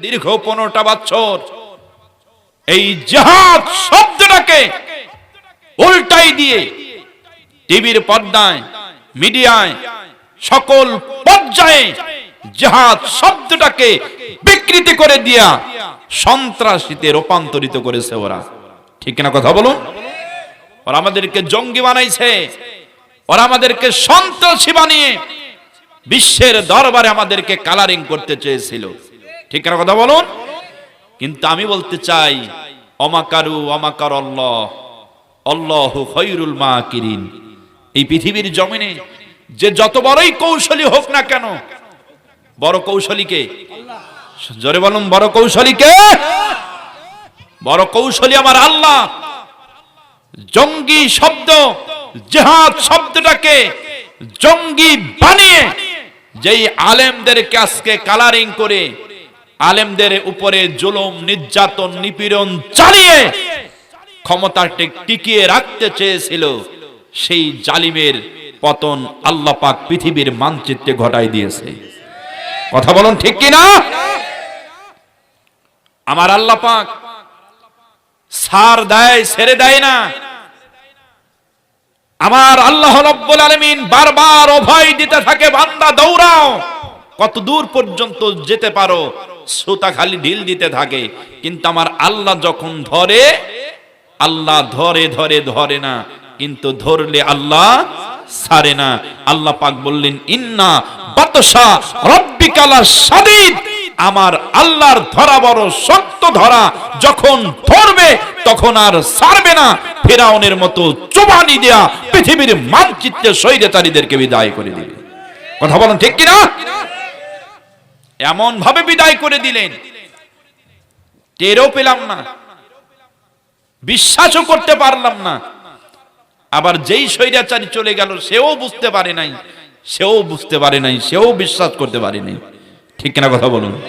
দীর্ঘ পনেরোটা বছর এই জাহাজ শব্দটাকে উল্টাই দিয়ে টিভির পর্দায়, মিডিয়ায়, সকল পর্যায়ে জাহাজ শব্দটাকে বিকৃতি করে দিয়া সন্ত্রাসীতে রূপান্তরিত করেছে ওরা। ঠিক না কথা বলুন? ওরা আমাদেরকে জঙ্গি বানাইছে। ওরা আমাদেরকে সন্ত্রাসী বানিয়ে বিশ্বের দরবারে আমাদেরকে কালারিং করতে চেয়েছিল। ঠিক না কথা বলুন? কিন্তু আমি বলতে চাই, অমাকারু অমাকার আল্লাহ আল্লাহ খৈরুল মা কিরিন এই পৃথিবীর জমিনে যে যত বড়ই কৌশলী হোক না কেন, বড় কৌশলীকে জোরে বলুন, বড় কৌশলীকে বড় কৌশলী আমার আল্লাহ। জঙ্গি শব্দ, জেহাদ শব্দটাকে জঙ্গি বানিয়ে, যেই আলেমদেরকে আজকে কালারিং করে আলেমদের উপরে জুলুম, নির্যাতন, নিপীড়ন চালিয়ে ক্ষমতা টিকিয়ে রাখতে চেয়েছিল। সেই জালিমের পতন আল্লাহ পাক পৃথিবীর মানচিত্রে ঘটাই দিয়েছে। কথা বলুন ঠিক কি না আমার আল্লাহ পাক সার দেয়, ছেড়ে দেয় না। আমার আল্লাহ রব্বুল আলামিন বারবার অভয় দিতে থাকে, বান্দা দৌড়াও। কত দূর পর্যন্ত যেতে পারো শ্রোতা খালি ঢিল দিতে থাকে। কিন্তু আমার আল্লাহ যখন ধরে, আল্লাহ ধরে ধরে ধরে না। কিন্তু ধরলে আল্লাহ ছাড়ে না। আল্লাহ পাক বললেন, ইন্না বাতসা রব্বিকালা সাদিদ আমার আল্লাহর ধরা বড় শক্ত ধরা যখন ধরবে, তখন আর ছাড়বে না। ফেরাউনের মতো চোবানি দেয়া পৃথিবীর মানচিত্রে স্বৈরাচারীদেরকে বিদায় করে দিবে। কথা বলেন ঠিক কিনা? এমন ভাবে বিদায় করে দিলেন। টেরও পেলাম না। বিশ্বাসও করতে পারলাম না। আবার যেই স্বৈরাচারী চলে গেল, সেও বুঝতে পারে নাই। সেও বুঝতে পারে নাই, সেও বিশ্বাস করতে পারে নাই। ঠিক কিনা কথা বলুন?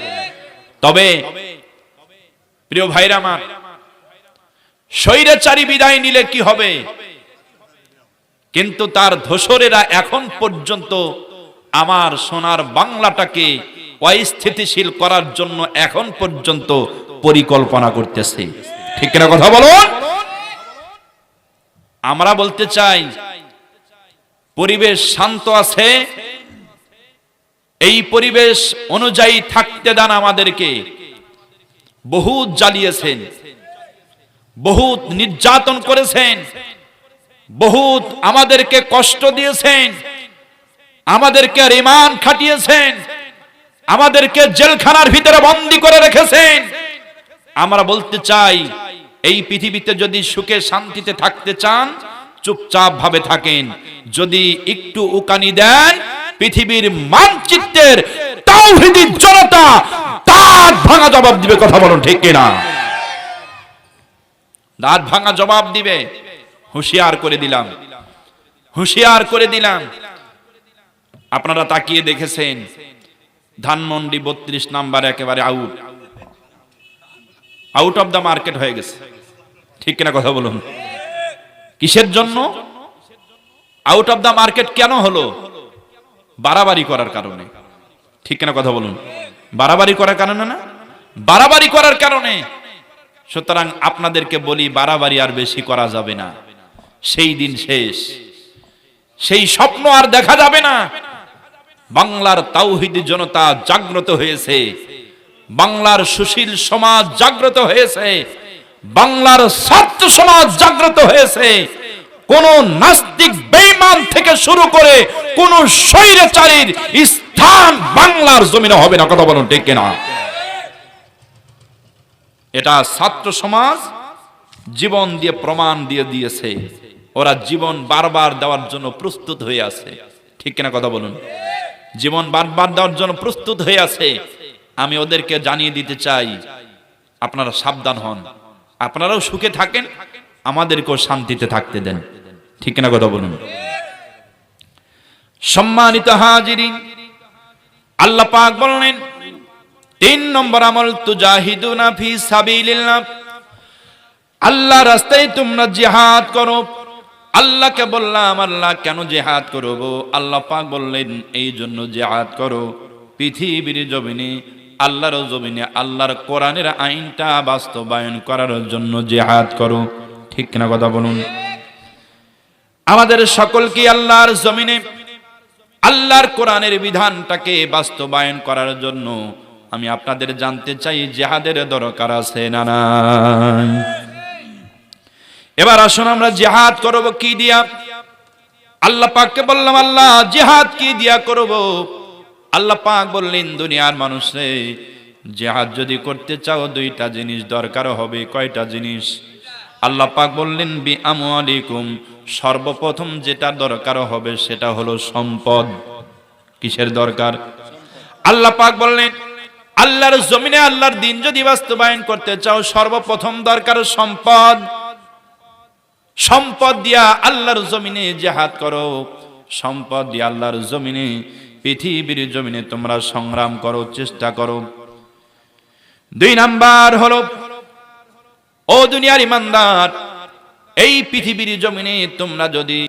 তবে, প্রিয় ভাইরা আমার, স্বৈরাচারী বিদায় নিলে কি হবে? কিন্তু তার ধসরেরা এখন পর্যন্ত আমার সোনার বাংলাটাকে অস্থিতিশীল করার জন্য এখন পর্যন্ত পরিকল্পনা করতেছে। ঠিক কিনা কথা বলুন? আমরা বলতে চাই, পরিবেশ শান্ত আছে। এই পরিবেশ অনুযায়ী থাকতে দেন আমাদেরকে। বহুত জ্বালিয়েছেন, বহুত নির্যাতন করেছেন, বহুত আমাদেরকে কষ্ট দিয়েছেন, আমাদেরকে রিমান্ড খাটিয়েছেন। আমাদেরকে জেলখানার ভিতরে বন্দি করে রেখেছেন। আমরা বলতে চাই, এই পৃথিবীতে যদি সুখে শান্তিতে থাকতে চান, চুপচাপ ভাবে থাকেন। যদি একটু উকানি দেন, পৃথিবীর মানচিত্রের তাওহীদি জনতা দাঁত ভাঙা জবাব দিবে, কথা বলুন ঠিক কিনা? দাঁত ভাঙা জবাব দিবে। হুঁশিয়ার করে দিলাম। হুঁশিয়ার করে দিলাম। আপনারা তাকিয়ে দেখেছেন ধানমন্ডি বত্রিশ নাম্বার একেবারে out out of the market হয়ে গেছে। ঠিক কিনা কথা বলুন? কিসের জন্য? আউট অফ দ্য মার্কেট কেন হলো? বাড়াবাড়ি করার কারণে। ঠিক কিনা কথা বলুন? বাড়াবাড়ি করার কারণে না? বাড়াবাড়ি করার কারণে। সুতরাং আপনাদেরকে বলি, বাড়াবাড়ি আর বেশি করা যাবে না। সেই দিন শেষ। সেই স্বপ্ন আর দেখা যাবে না। বাংলার তাওহিদি জনতা জাগ্রত হয়েছে। বাংলার সুশীল সমাজ জাগ্রত হয়েছে। বাংলার ছাত্র সমাজ জাগ্রত হয়েছে। কোন নাস্তিক বেঈমান থেকে শুরু করে কোন স্বৈরাচারীর স্থান বাংলার জমিনে হবে না, কথা বলুন ঠিক কিনা? এটা ছাত্র সমাজ জীবন দিয়ে প্রমাণ দিয়ে দিয়েছে। ওরা জীবন বারবার দেওয়ার জন্য প্রস্তুত হয়ে আছে। ঠিক কিনা কথা বলুন? জীবন বারবার দেওয়ার জন্য প্রস্তুত হয়ে আছে। আমি ওদেরকে জানিয়ে দিতে চাই, আপনারা সাবধান হন। আপনারাও সুখে থাকেন, আমাদেরকেও শান্তিতে থাকতে দেন। ঠিক কিনা কথা বলুন? সম্মানিত হাজিরিন, আল্লাহ পাক বললেন, তিন নম্বর আমল তুজাহিদুনা ফি সাবিলিল্লাহ। আল্লাহ রাস্তায় তোমরা জিহাদ করো। আল্লাহকে বললাম, আল্লাহ কেন জেহাদ করব? আল্লাহ পাক বললেন, এই জন্য জেহাদ করো। পৃথিবীর জমিনে, আল্লাহর জমিনে, আল্লাহর কোরআনের আইনটা বাস্তবায়ন করার জন্য জেহাদ করো। ঠিক না কথা বলুন? আমাদের সকলকে আল্লাহর জমিনে, আল্লাহর কোরআনের বিধানটাকে বাস্তবায়ন করার জন্য আমি আপনাদের জানতে চাই, জেহাদের দরকার আছে না নাই? এবার আসুন আমরা জেহাদ করব কি দিয়া? আল্লাহ পাককে বললাম, আল্লাহ, জেহাদ কি দিয়া করব? আল্লাহ পাক বললেন, দুনিয়ার মানুষে জেহাদ যদি করতে চাও, দুইটা জিনিস দরকার হবে, কয়টা জিনিস? আল্লাহ পাক বললেন, বি আমওয়ালিকুম, সর্বপ্রথম যেটা দরকার হবে সেটা হলো সম্পদ। কিসের দরকার? আল্লাহ পাক বললেন, আল্লাহর জমিনে আল্লাহর দিন যদি বাস্তবায়ন করতে চাও, সর্বপ্রথম দরকার সম্পদ। সম্পদ দিয়া আল্লাহর জমিনে জেহাদ করো। সম্পদ দিয়া আল্লাহর জমিনে, পৃথিবীর জমিনে তোমরা সংগ্রাম করো, চেষ্টা করো। দুই নাম্বার হলো, ও দুনিয়ার ইমানদার, এই পৃথিবীর জমিনে তোমরা যদি